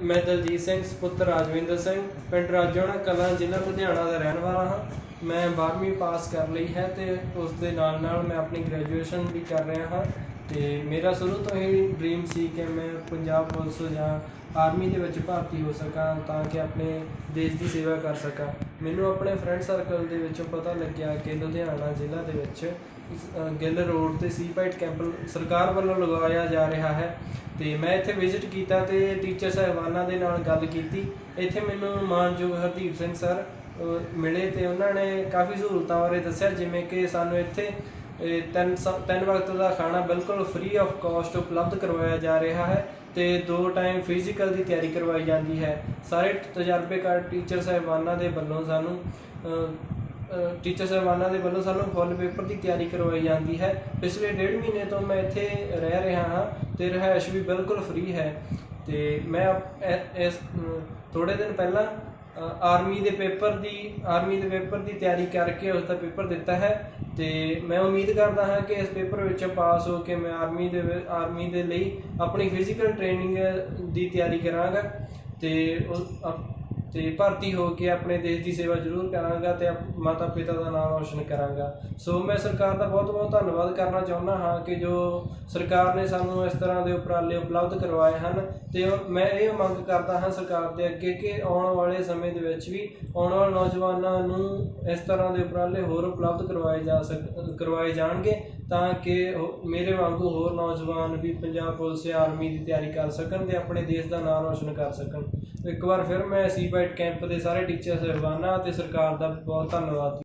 ਮੈਂ ਦਲਜੀਤ ਸਿੰਘ ਸੁਪੁੱਤਰ ਰਾਜਵਿੰਦਰ ਸਿੰਘ, ਪਿੰਡ ਰਾਜੋਣਾ ਕਲਾਂ, ਜ਼ਿਲ੍ਹਾ ਲੁਧਿਆਣਾ ਦਾ ਰਹਿਣ ਵਾਲਾ ਹਾਂ। ਮੈਂ 12ਵੀਂ ਪਾਸ ਕਰ ਲਈ ਹੈ ਤੇ ਉਸ ਦੇ ਨਾਲ ਨਾਲ ਮੈਂ ਆਪਣੀ ਗ੍ਰੈਜੂਏਸ਼ਨ ਵੀ ਕਰ ਰਿਹਾ ਹਾਂ। ਅਤੇ ਮੇਰਾ ਸ਼ੁਰੂ ਤੋਂ ਹੀ ਡਰੀਮ ਸੀ ਕਿ ਮੈਂ ਪੰਜਾਬ ਪੁਲਿਸ ਜਾਂ ਆਰਮੀ ਦੇ ਵਿੱਚ ਭਰਤੀ ਹੋ ਸਕਾਂ ਤਾਂ ਕਿ ਆਪਣੇ ਦੇਸ਼ ਦੀ ਸੇਵਾ ਕਰ ਸਕਾਂ। ਮੈਨੂੰ ਆਪਣੇ ਫਰੈਂਡ ਸਰਕਲ ਦੇ ਵਿੱਚੋਂ ਪਤਾ ਲੱਗਿਆ ਕਿ ਲੁਧਿਆਣਾ ਜ਼ਿਲ੍ਹਾ ਦੇ ਵਿੱਚ ਗਿੱਲ ਰੋਡ ਤੇ ਸੀ ਪਾਈਟ ਕੈਂਪ ਸਰਕਾਰ ਵੱਲੋਂ ਲਗਾਇਆ ਜਾ ਰਿਹਾ ਹੈ ਅਤੇ ਮੈਂ ਇੱਥੇ ਵਿਜ਼ਿਟ ਕੀਤਾ ਅਤੇ ਟੀਚਰ ਸਾਹਿਬਾਨਾਂ ਦੇ ਨਾਲ ਗੱਲ ਕੀਤੀ। ਇੱਥੇ ਮੈਨੂੰ ਮਾਨਯੋਗ ਹਰਦੀਪ ਸਿੰਘ ਸਰ ਮਿਲੇ ਅਤੇ ਉਹਨਾਂ ਨੇ ਕਾਫੀ ਸਹੂਲਤਾਂ ਬਾਰੇ ਦੱਸਿਆ, ਜਿਵੇਂ ਕਿ ਸਾਨੂੰ ਇੱਥੇ ਤਿੰਨ ਸ- ਤਿੰਨ ਵਕਤ ਦਾ ਖਾਣਾ ਬਿਲਕੁਲ ਫ੍ਰੀ ਆਫ ਕਾਸਟ ਉਪਲਬਧ ਕਰਵਾਇਆ ਜਾ ਰਿਹਾ ਹੈ ਤੇ ਦੋ ਟਾਈਮ ਫਿਜ਼ੀਕਲ ਦੀ ਤਿਆਰੀ ਕਰਵਾਈ ਜਾਂਦੀ ਹੈ। ਸਾਰੇ ਤਜਰਬੇਕਾਰ ਟੀਚਰ ਸਾਹਿਬਾਨਾਂ ਦੇ ਵੱਲੋਂ ਸਾਨੂੰ ਟੀਚਰ ਸਾਹਿਬਾਨਾਂ ਦੇ ਵੱਲੋਂ ਸਾਨੂੰ ਫੁੱਲ ਪੇਪਰ ਦੀ ਤਿਆਰੀ ਕਰਵਾਈ ਜਾਂਦੀ ਹੈ। ਪਿਛਲੇ ਡੇਢ ਮਹੀਨੇ ਤੋਂ ਮੈਂ ਇੱਥੇ ਰਹਿ ਰਿਹਾ ਹਾਂ ਤੇ ਰਿਹਾਇਸ਼ ਵੀ ਬਿਲਕੁਲ ਫ੍ਰੀ ਹੈ। ਤੇ ਮੈਂ ਇਸ ਥੋੜੇ ਦਿਨ ਪਹਿਲਾਂ ਆਰਮੀ ਦੇ ਪੇਪਰ ਦੀ ਆਰਮੀ ਦੇ ਪੇਪਰ ਦੀ ਤਿਆਰੀ ਕਰਕੇ ਉਸ ਦਾ ਪੇਪਰ ਦਿੱਤਾ ਹੈ ਤੇ ਮੈਂ ਉਮੀਦ ਕਰਦਾ ਹਾਂ ਕਿ ਇਸ ਪੇਪਰ ਵਿੱਚ ਪਾਸ ਹੋ ਕੇ ਮੈਂ ਆਰਮੀ ਦੇ ਆਰਮੀ ਦੇ ਲਈ ਆਪਣੀ ਫਿਜ਼ੀਕਲ ਟ੍ਰੇਨਿੰਗ ਦੀ ਤਿਆਰੀ ਕਰਾਂਗਾ ਤੇ ਅਤੇ ਭਰਤੀ ਹੋ ਕੇ ਆਪਣੇ ਦੇਸ਼ ਦੀ ਸੇਵਾ ਜ਼ਰੂਰ ਕਰਾਂਗਾ ਤੇ ਮਾਤਾ ਪਿਤਾ ਦਾ ਨਾਮ ਰੌਸ਼ਨ ਕਰਾਂਗਾ। ਸੋ ਮੈਂ ਸਰਕਾਰ ਦਾ ਬਹੁਤ ਬਹੁਤ ਧੰਨਵਾਦ ਕਰਨਾ ਚਾਹੁੰਦਾ ਹਾਂ ਕਿ ਜੋ ਸਰਕਾਰ ਨੇ ਸਾਨੂੰ ਇਸ ਤਰ੍ਹਾਂ ਦੇ ਉਪਰਾਲੇ ਉਪਲਬਧ ਕਰਵਾਏ ਹਨ ਅਤੇ ਮੈਂ ਇਹ ਮੰਗ ਕਰਦਾ ਹਾਂ ਸਰਕਾਰ ਦੇ ਅੱਗੇ ਕਿ ਆਉਣ ਵਾਲੇ ਸਮੇਂ ਦੇ ਵਿੱਚ ਵੀ ਆਉਣ ਵਾਲੇ ਨੌਜਵਾਨਾਂ ਨੂੰ ਇਸ ਤਰ੍ਹਾਂ ਦੇ ਉਪਰਾਲੇ ਹੋਰ ਉਪਲਬਧ ਕਰਵਾਏ ਜਾ ਸਕ, ਕਰਵਾਏ ਜਾਣਗੇ ਤਾਂ ਕਿ ਉਹ- ਮੇਰੇ ਵਾਂਗੂ ਹੋਰ ਨੌਜਵਾਨ ਵੀ ਪੰਜਾਬ ਪੁਲਿਸ ਜਾਂ ਆਰਮੀ ਦੀ ਤਿਆਰੀ ਕਰ ਸਕਣ ਤੇ ਆਪਣੇ ਦੇਸ਼ ਦਾ ਨਾਮ ਰੌਸ਼ਨ ਕਰ ਸਕਣ। ਇੱਕ ਵਾਰ ਫਿਰ ਮੈਂ ਸੀ ਬਾਈਟ ਕੈਂਪ ਦੇ ਸਾਰੇ ਟੀਚਰ ਸਾਹਿਬਾਨਾਂ ਅਤੇ ਸਰਕਾਰ ਦਾ ਬਹੁਤ ਧੰਨਵਾਦ।